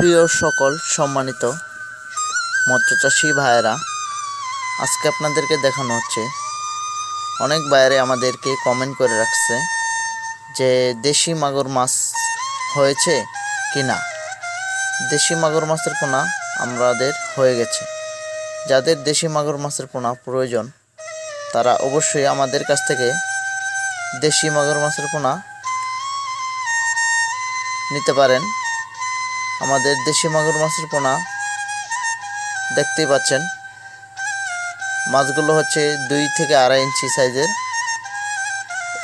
প্রিয় সকল সম্মানিত মৎস্যচাষী ভাইয়েরা, আজকে আপনাদেরকে দেখানো হচ্ছে। অনেক বাইরে আমাদেরকে কমেন্ট করে রাখছে যে দেশি মাগুর মাছ হয়েছে কি না দেশি মাগুর মাছের পোনা আমাদের হয়ে গেছে। যাদের দেশি মাগুর মাছের পোনা প্রয়োজন, তারা অবশ্যই আমাদের কাছ থেকে দেশি মাগুর মাছের পোনা নিতে পারেন। আমাদের দেশি মাগুর মাছের পোনা দেখতেই পাচ্ছেন। মাছগুলো হচ্ছে দুই থেকে আড়াই ইঞ্চি সাইজের।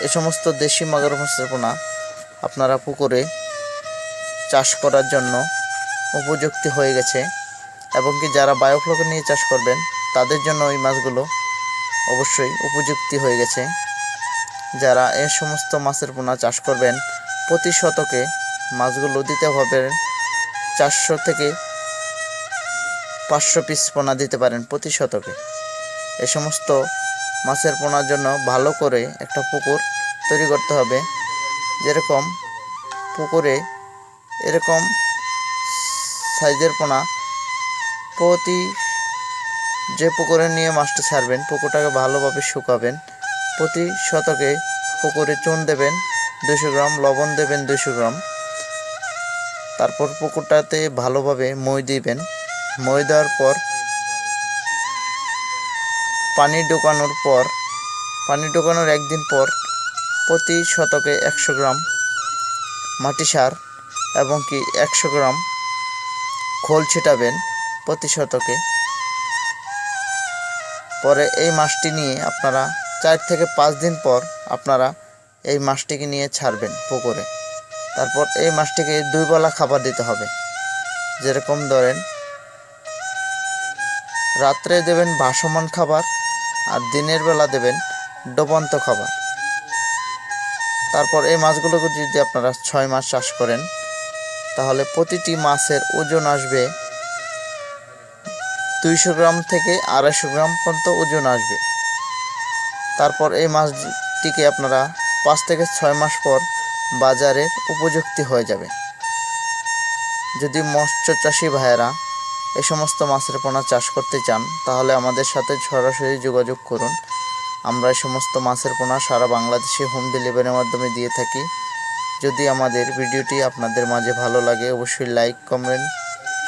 এ সমস্ত দেশি মাগুর মাছের পোনা আপনারা পুকুরে চাষ করার জন্য উপযুক্ত হয়ে গেছে এবং কি যারা বায়োফ্লকে নিয়ে চাষ করবেন, তাদের জন্য ওই মাছগুলো অবশ্যই উপযুক্তি হয়ে গেছে। যারা এ সমস্ত মাছের পোনা চাষ করবেন, প্রতি শতকে মাছগুলো দিতে হবে চারশো থেকে পাঁচশো পিস পোনা দিতে পারেন প্রতি শতকে। এ সমস্ত মাছের পোনার জন্য ভালো করে একটা পুকুর তৈরি করতে হবে। যেরকম পুকুরে এরকম সাইজের পোনা প্রতি যে পুকুরে নিয়ে মাছটি ছাড়বেন, পুকুরটাকে ভালোভাবে শুকাবেন। প্রতি শতকে পুকুরে চুন দেবেন দুশো গ্রাম, লবণ দেবেন দুশো গ্রাম। তারপর পুকুরটাতে ভালোভাবে মই দিবেন। মই দেওয়ার পর পানি ঢোকানোর পর, পানি ঢোকানোর একদিন পর প্রতি শতকে একশো গ্রাম মাটি সার এবং কি একশো গ্রাম খোল ছিটাবেন প্রতি শতকে। পরে এই মাছটি নিয়ে আপনারা চার থেকে পাঁচ দিন পর আপনারা এই মাছটিকে নিয়ে ছাড়বেন পুকুরে। তারপর এই মাছটিকে দুই বেলা খাবার দিতে হবে। যেরকম ধরেন, রাত্রে দেবেন ভাসমান খাবার আর দিনের বেলা দেবেন ডোবন্ত খাবার। তারপর এই মাছগুলোকে যদি আপনারা ছয় মাস চাষ করেন, তাহলে প্রতিটি মাছের ওজন আসবে দুইশো গ্রাম থেকে আড়াইশো গ্রাম পর্যন্ত ওজন আসবে। তারপর এই মাছটিকে আপনারা পাঁচ থেকে ছয় মাস পর বাজারের উপযুক্তি হয়ে যাবে। যদি মৎস্য চাষি ভাইয়েরা এই সমস্ত মাছের পোনা চাষ করতে চান, তাহলে আমাদের সাথে সরাসরি যোগাযোগ করুন। আমরা এই সমস্ত মাছের পোনা সারা বাংলাদেশে হোম ডেলিভারির মাধ্যমে দিয়ে থাকি। যদি আমাদের ভিডিওটি আপনাদের মাঝে ভালো লাগে, অবশ্যই লাইক, কমেন্ট,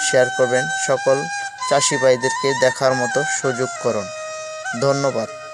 শেয়ার করবেন। সকল চাষি ভাইদেরকে দেখার মতো সুযোগ করুন। ধন্যবাদ।